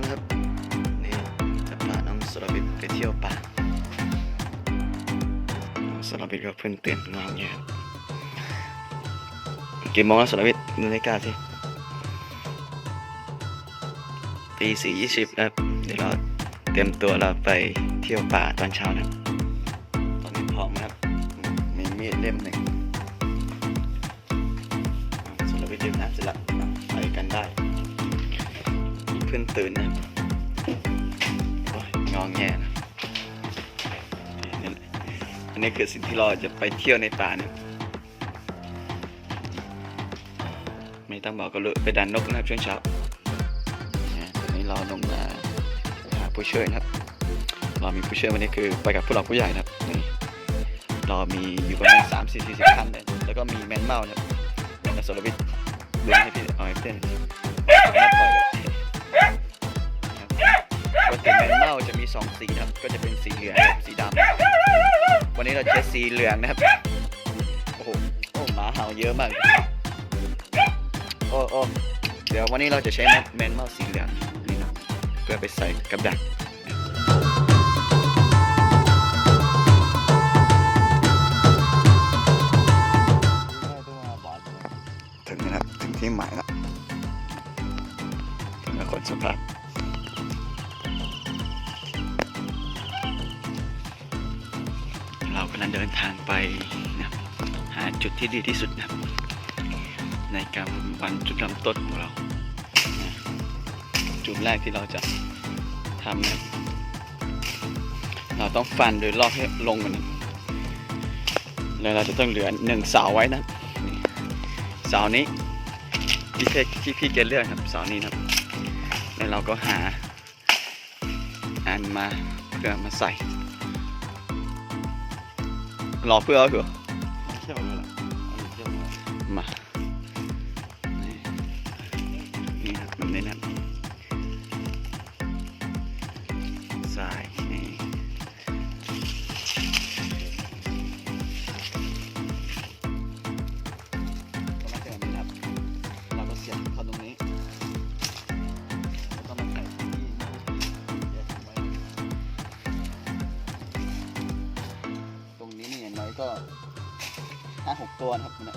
นครับนี่จะพาน้องสลาบิดไปเที่ยวป่าสลาบิดก็เพิ่งตื่นงานเนี่ยกี่โมงแล้วสลาบิดดูนาฬิกาสิปีสี่ยี่สิบครับเดี๋ยวเราเตรียมตัวเราไปเที่ยวป่าตอนเช้านะตอนนี้พร้อมครับมีมีดเล่มหนึ่ง เพิ่งตื่นนะงองแงนะนี่แหละอันนี้คือสิ่งที่เราจะไปเที่ยวในป่านะไม่ต้องบอกก็เลยไปดันนกนะครับช่วงเช้าตอนนี้เราลงมาหาผู้ช่วยนะครับ เรามีผู้ช่วยวันนี้คือไปกับผู้หลักผู้ใหญ่นะครับนี่เรามีอยู่ประมาณสามสี่สี่สิบคันเลยแล้วก็มีแมนเมาส์นะครับแล้วสโลวิทดึงให้พี่เอาให้เพื่อนปล่อย ปกติแมนเมาจะมีสองสีครับ ก็จะเป็นสีเหลืองกับสีดำวันนี้เราใช้สีเหลืองนะครับ โอ้โห โอ้หมาเห่าเยอะมาก โอ้โอ้เดี๋ยววันนี้เราจะใช้แมนเมาส์สีเหลืองนี่นะเพื่อไปใส่กับดักถึงนะครับ ถึงที่หมายแล้ว เรากำลังเดินทางไปนะหาจุดที่ดีที่สุดนะในการวันจุดเริ่มต้นของเรานะจุดแรกที่เราจะทำนะเราต้องฟันโดยรอบให้ลงกันนะแล้วเราจะต้องเหลือหนึ่งเสาไว้นะเสานี้ที่พี่ที่พี่แกเลือกครับเสานี้นะครับ แล้วเราก็หาอันมาเพื่อมาใส่ รอเพื่อเอา ห้าหกตัวนะครับมันนะ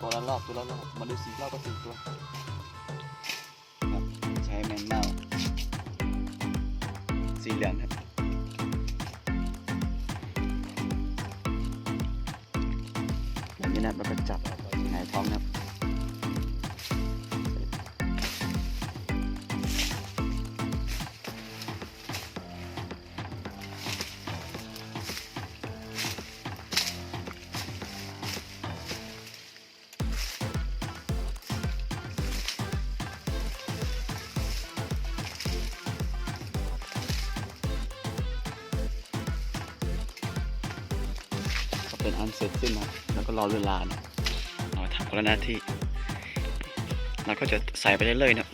ตัวละรอบตัวละรอบมาดูสี่รอบก็สี่ตัวครับใช้แมนเมาสีเหลืองครับแบบนี้นะครันก็จับหงายท้องนะครับ เป็นอันเสร็จสิ้นนะแล้วก็รอเวลานะเราทำคนละหน้าที่เราก็จะใส่ไปเรื่อยๆนะ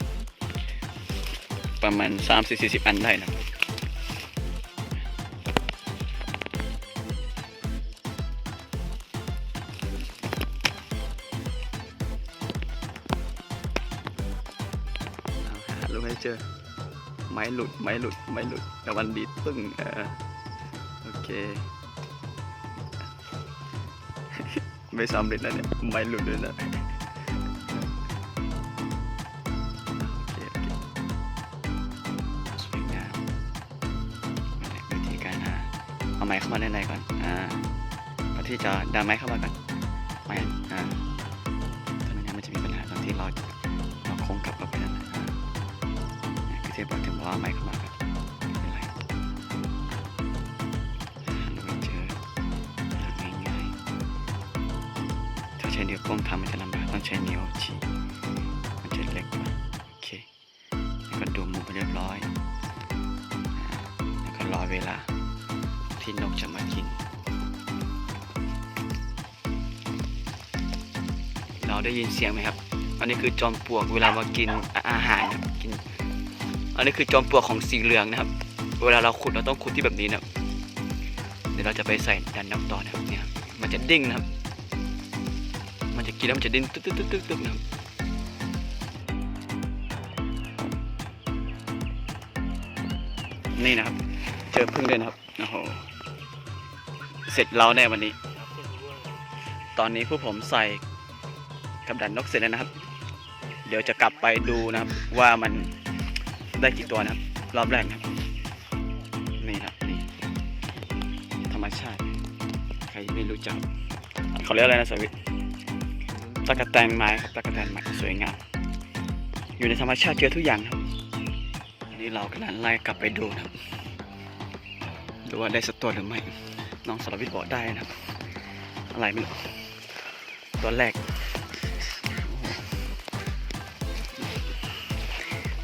ประมาณ3 4 40 อันได้นะเอาหาลูกให้เจอ ไม้หลุด ไม้หลุด ไม้หลุดแต่วันดีดปึ้ง เออ โอเค ไม่สำเร็จแล้วเนี่ยไม่หลุดเลยนะโอเคโอเคสวยงามวิธีการเอาไม้เข้ามาในๆก่อน อ่าก่อนที่จะดันไม้เข้ามาก่อนไม้อ่าถ้าไม่งั้นมันจะมีปัญหาตอนที่เราเราโค้งกลับมาไปนั่นนะเนี่ยคือที่บอกถึงว่าเอาไม้เข้ามาก่อน ถ้าใช้นิ้วโป้งทำมันจะลำบากต้องใช้นิ้วชี้มันจะเล็กกว่าโอเคแล้วก็ดูมุมไปเรียบร้อย แล้วก็รอเวลาที่นกจะมากิน เราได้ยินเสียงไหมครับ อันนี้คือจอมปลวกเวลามากินอาหารนะครับกิน อันนี้คือจอมปลวกของสีเหลืองนะครับ เวลาเราขุดเราต้องขุดที่แบบนี้นะเดี๋ยวเราจะไปใส่ดันน้ำต่อนะครับเนี่ยมันจะดิ้งนะครับ มันจะกินแล้วมันจะดิ้นตึ๊ดตึ๊ดตึ๊ดตึ๊ดตึ๊ดนะครับนี่นะครับ เจอพึ่งด้วยนะครับโอ้โหเสร็จแล้วแน่วันนี้ ตอนนี้ผู้ผมใส่กับดันนกเสร็จแล้วนะครับ เดี๋ยวจะกลับไปดูนะครับ ว่ามันได้กี่ตัวนะครับ รอบแรกนะครับ นี่ครับนี่ธรรมชาติ ใครไม่รู้จักเขาเรียกอะไรนะสวิต ตะกะแตนไม้ครับตะกะแตนไม้สวยงามอยู่ในธรรมชาติเจอทุกอย่างครับอันนี้เรากำลังไล่กลับไปดูนะครับดูว่าได้สักตัวหรือไม่น้องสารวิทย์บอกได้นะครับ อะไรไม่รู้ตัวแรก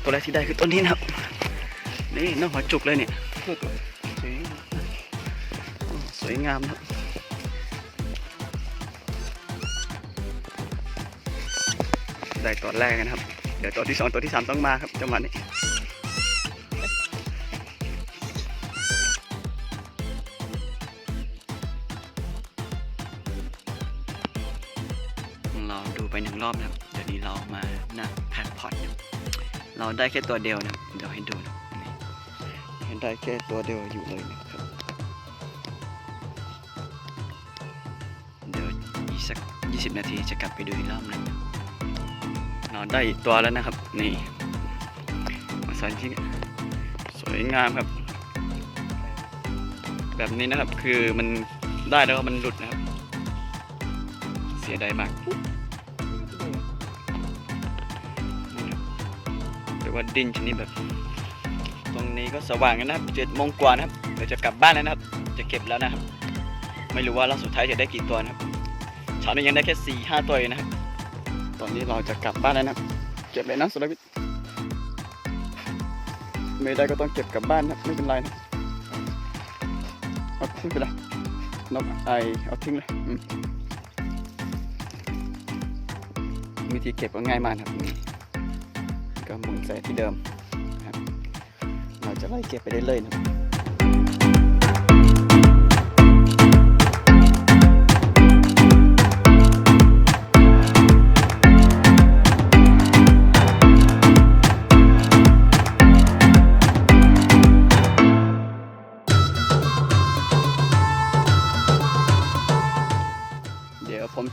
ตัวแรกที่ได้คือตัวนี้นะครับ นี่น้องหัวจุกเลยเนี่ยสวยสวยงามนะครับ ได้ตัวแรกนะครับ เดี๋ยวตัวที่สองตัวที่สามต้องมาครับจังหวะนี้เราดูไปหนึ่งรอบนะครับ เดี๋ยวนี้เรามาหน้าแพดพอดอยู่เราได้แค่ตัวเดียวนะครับเดี๋ยวให้ดูนะนี่เห็นได้แค่ตัวเดียวอยู่เลยนะครับเดี๋ยวอีกสักยี่สิบนาทีจะกลับไปดูอีกรอบหนึง เราได้อีกตัวแล้วนะครับ นี่มาใส่ที่สวยงามครับ แบบนี้นะครับคือมันได้แล้วมันหลุดนะครับ เสียดายมากแต่ว่าดินชนิดแบบ ตรงนี้ก็สว่างนนะครับเจ็ดโมงกว่านะครับเดี๋ยวจะกลับบ้านแล้วนะครับ จะเก็บแล้วนะครับ ไม่รู้ว่ารอบสุดท้ายจะได้กี่ตัวนะครับเช้านี้ยังได้แค่สี่ห้าตัวเองนะครับ ตอนนี้เราจะกลับบ้านแล้วนะครับเก็บเลยนะสุรวิทย์ไม่ได้ก็ต้องเก็บกลับบ้านนะครับไม่เป็นไรนะเอาทิ้งไปเลยนกไอเอาทิ้งเลยมวิธีเก็บก็ง่ายมากครับนี่ก็หมุนใส่ที่เดิมครับเราจะไล่เก็บไปได้เลยนะครับเดี๋ยวผม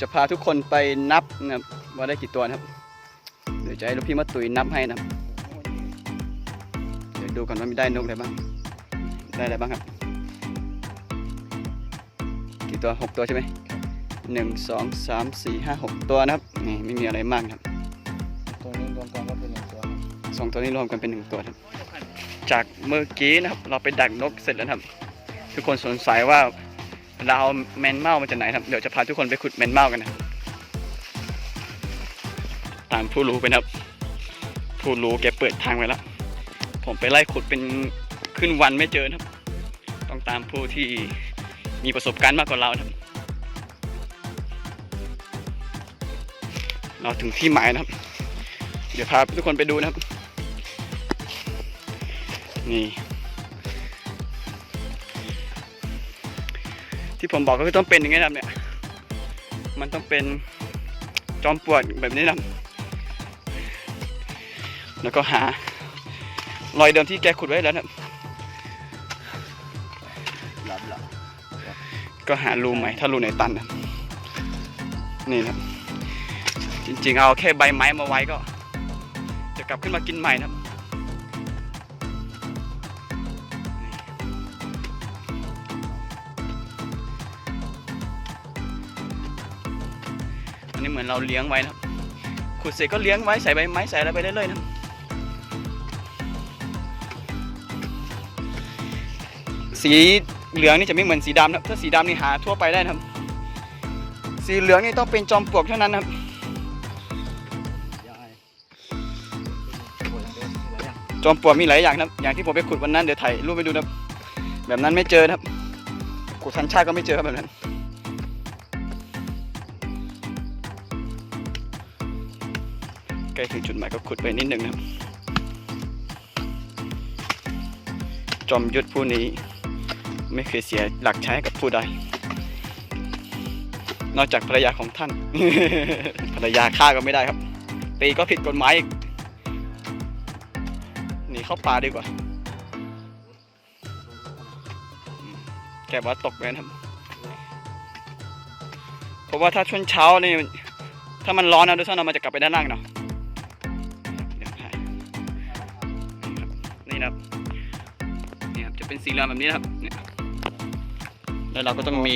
จะพาทุกคนไปนับนะครับว่าได้กี่ตัวนะครับ เดี๋ยวจะให้ลูกพี่มาตุยนับให้นะครับเดี๋ยวดูกันว่ามีได้นกอะไรบ้าง ได้อะไรบ้างครับ กี่ตัวหกตัวใช่ไหมหนึ่งสองสามสี่ห้าหกตัวนะครับ นี่ไม่มีอะไรมากครับ ตัวนี้รวมกันก็เป็นหนึ่งตัวครับสองตัวนี้รวมกันเป็นหนึ่งตัวครับ จากเมื่อกี้นะครับ เราไปดักนกเสร็จแล้วนะครับ ทุกคนสงสัยว่า เราเอาแมนเมามาจากไหนครับ เดี๋ยวจะพาทุกคนไปขุดแมนเมากันนะ ตามผู้รู้ไปนะครับ ผู้รู้แกเปิดทางไว้แล้ว ผมไปไล่ขุดเป็นขึ้นวันไม่เจอครับ ต้องตามผู้ที่มีประสบการณ์มากกว่าเราครับ เราถึงที่หมายนะครับ เดี๋ยวพาทุกคนไปดูนะครับ นี่ ที่ผมบอกก็คือต้องเป็นอย่างนี้นะเนี่ย มันต้องเป็นจอมปวกแบบนี้นะแล้วก็หารอยเดิมที่แกขุดไว้แล้วนะรับหลับหลับก็หารูใหม่ถ้ารูไหนตันนะนี่นะจริงๆเอาแค่ใบไม้มาไว้ก็ จะกลับขึ้นมากินใหม่นะ นี้เหมือนเราเลี้ยงไว้นะครับขุดเสร็จก็เลี้ยงไว้ใส่ใบไม้ใส่อะไรไปเรื่อยๆนะสีเหลืองนี่จะไม่เหมือนสีดำนะถ้าสีดำนี่หาทั่วไปได้นะครับ สีเหลืองนี่ต้องเป็นจอมปลวกเท่านั้นนะครับจอมปลวกมีหลายอย่างนะอย่างที่ผมไปขุดวันนั้นเดี๋ยวถ่ายรูปไปดูนะแบบนั้นไม่เจอนะครับขุดทันชาติก็ไม่เจอครับแบบนั้น ล้ถึงจุดหมายก็ขุดไปนิดหนึ่งนะครับ จอมยุทธผู้นี้ไม่เคยเสียหลักใช้กับผู้ใด นอกจากภรรยาของท่าน ภรรยาฆ่าก็ไม่ได้ครับ ตีก็ผิดกฎหมายอีกหนีเข้าป่าดีกว่า แกบอกว่าตกไปนะครับ เพราะว่าถ้าช่วงเช้านี่ ถ้ามันร้อนนะดูท่านเรามันจะกลับไปด้านล่างเนาะ ครับนี่ครับจะเป็นสีเหลืองแบบนี้นะครับเนี่ยแล้วเราก็ต้องมี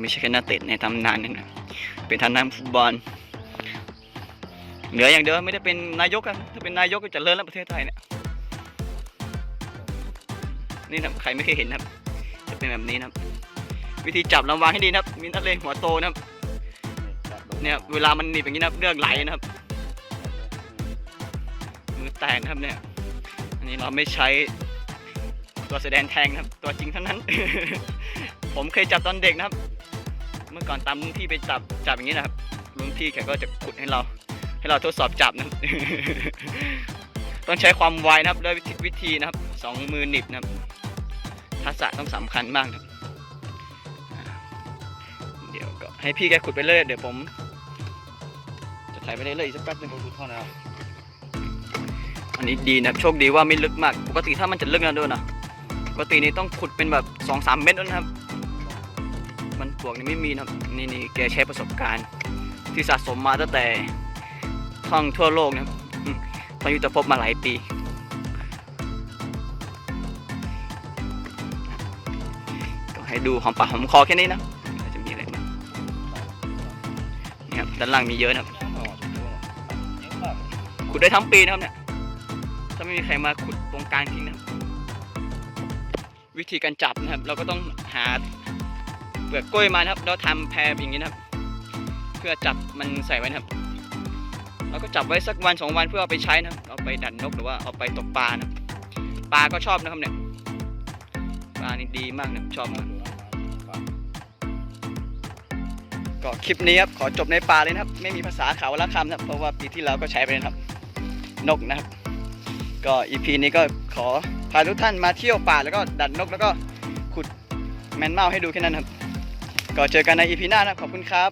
ไม่ใช่แค่นักเตะในตำนานนะเป็นทานักฟุตบอลเหนืออย่างเดียวไม่ได้เป็นนายกครับถ้าเป็นนายกก็จะเลิศแล้วประเทศไทยเนี่ยนี่นะใครไม่เคยเห็นนะครับ จะเป็นแบบนี้นะครับ วิธีจับระวังให้ดีนะครับ มีนักเลงหัวโตนะครับ เนี่ยเวลามันหนีบอย่างนี้นะครับเลือดไหลนะครับ มือแตกนะครับเนี่ย อันนี้เราไม่ใช้ตัวแสดงแทงนะครับ ตัวจริงเท่านั้น ผมเคยจับตอนเด็กนะครับ เมื่อก่อนตามลุงที่ไปจับจับอย่างนี้นะครับลุงที่แกก็จะขุดให้เรา ให้เราทดสอบจับนะครับต้องใช้ความไวนะครับด้วยวิธีวิธีนะครับสองมือหนีบนะครับทักษะต้องสำคัญมากครับ ให้พี่แกขุดไปเรื่อยเดี๋ยวผม จะถ่ายไปเรื่อยๆอีกสักแป๊บหนึงดูท่อนะครับอันนี้ดีนะโชคดีว่าไม่ลึกมาก ปกติถ้ามันจะลึกนะด้วยนะปกตินี่ต้องขุดเป็นแบบสองสามเมตรแล้วนะครับ มันปลวกนี่ไม่มีนะครับนี่นี่แกใช้ประสบการณ์ ที่สะสมมาตั้งแต่ท่องทั่วโลกนะครับอืมตอนยุทธภพมาหลายปีก็ให้ดูหอมปากหอมคอแค่นี้นะ ด้านล่างมีเยอะนะครับอ๋อดูนะเยอะมากขุดได้ทั้งปีนะครับเนี่ย ถ้าไม่มีใครมาขุดตรงกลางทิ้งนะครับวิธีการจับนะครับ เราก็ต้องหาเปลือกกล้วยมานะครับแล้วทำแพรอย่างนี้นะครับ เพื่อจับมันใส่ไว้นะครับ เราก็จับไว้สักวันสองวันเพื่อเอาไปใช้นะครับ เอาไปดันนกหรือว่าเอาไปตกปลานะครับปลาก็ชอบนะครับเนี่ย ปลานี่ดีมากนะชอบมาก ก็คลิปนี้ครับขอจบในป่าเลยนะครับ ไม่มีภาษาเขาละคำนะเพราะว่าปีที่แล้วก็ใช้ไปนะครับ นกนะครับ ก็อีพีนี้ก็ขอพาทุกท่านมาเที่ยวป่าแล้วก็ดัดนกแล้วก็ขุดแมนเมาให้ดูแค่นั้นครับ ก็เจอกันในอีพีหน้านะขอบคุณครับ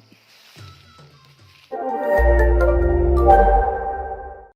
Thank you.